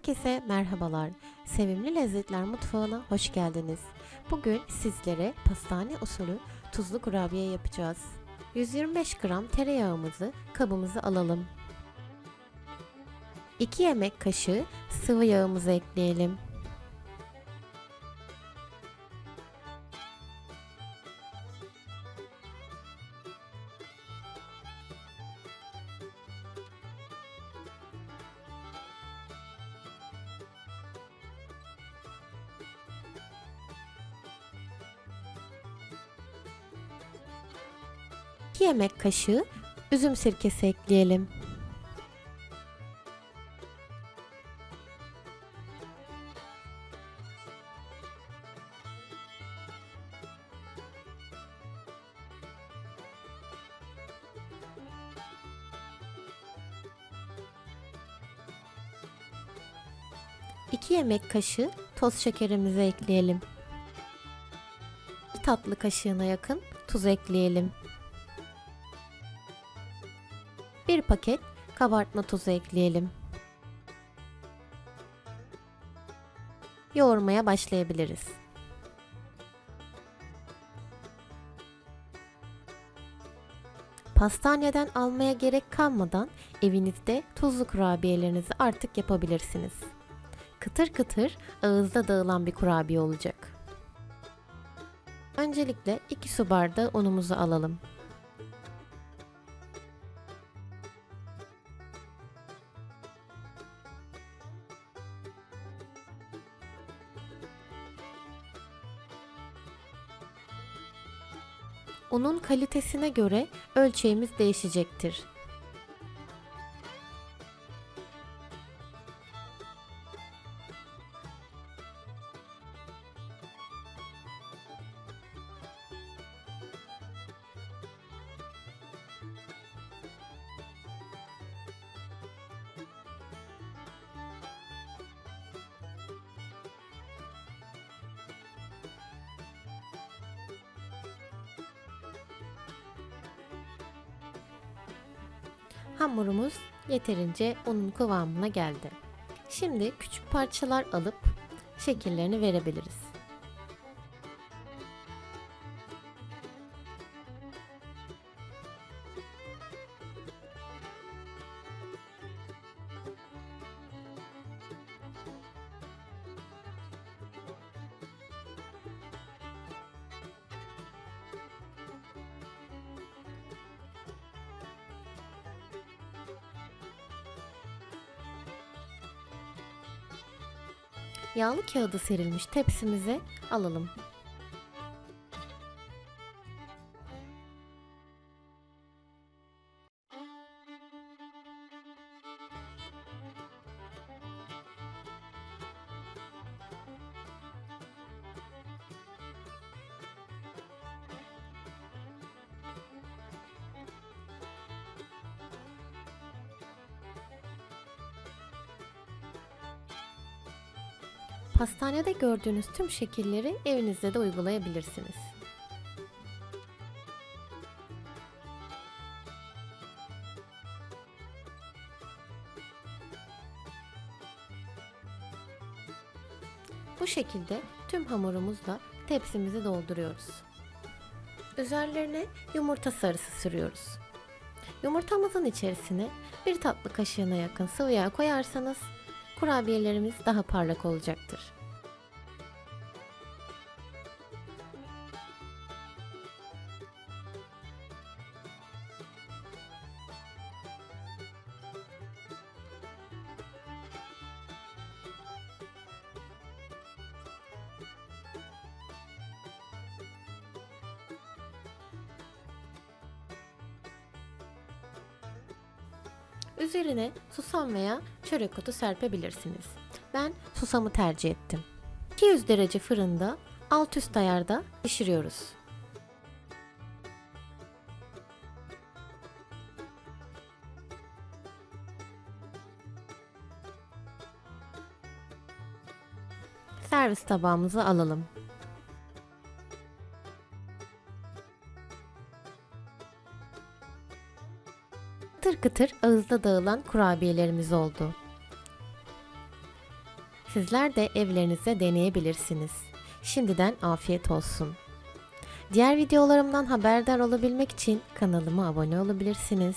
Herkese merhabalar. Sevimli Lezzetler Mutfağı'na hoş geldiniz. Bugün sizlere pastane usulü tuzlu kurabiye yapacağız. 125 gram tereyağımızı kabımıza alalım. 2 yemek kaşığı sıvı yağımızı ekleyelim. İki yemek kaşığı üzüm sirkesi ekleyelim. İki yemek kaşığı toz şekerimizi ekleyelim. Bir tatlı kaşığına yakın tuz ekleyelim. Bir paket kabartma tozu ekleyelim. Yoğurmaya başlayabiliriz. Pastaneden almaya gerek kalmadan evinizde tuzlu kurabiyelerinizi artık yapabilirsiniz. Kıtır kıtır ağızda dağılan bir kurabiye olacak. Öncelikle 2 su bardağı unumuzu alalım. Unun kalitesine göre ölçeğimiz değişecektir. Hamurumuz yeterince unun kıvamına geldi. Şimdi küçük parçalar alıp şekillerini verebiliriz. Yağlı kağıdı serilmiş tepsimize alalım. Pastanede gördüğünüz tüm şekilleri evinizde de uygulayabilirsiniz. Bu şekilde tüm hamurumuzla tepsimizi dolduruyoruz. Üzerlerine yumurta sarısı sürüyoruz. Yumurtamızın içerisine bir tatlı kaşığına yakın sıvı yağ koyarsanız kurabiyelerimiz daha parlak olacaktır. Üzerine susam veya çörek otu serpebilirsiniz. Ben susamı tercih ettim. 200 derece fırında alt üst ayarda pişiriyoruz. Servis tabağımızı alalım. Kıtır kıtır ağızda dağılan kurabiyelerimiz oldu. Sizler de evlerinizde deneyebilirsiniz. Şimdiden afiyet olsun. Diğer videolarımdan haberdar olabilmek için kanalıma abone olabilirsiniz.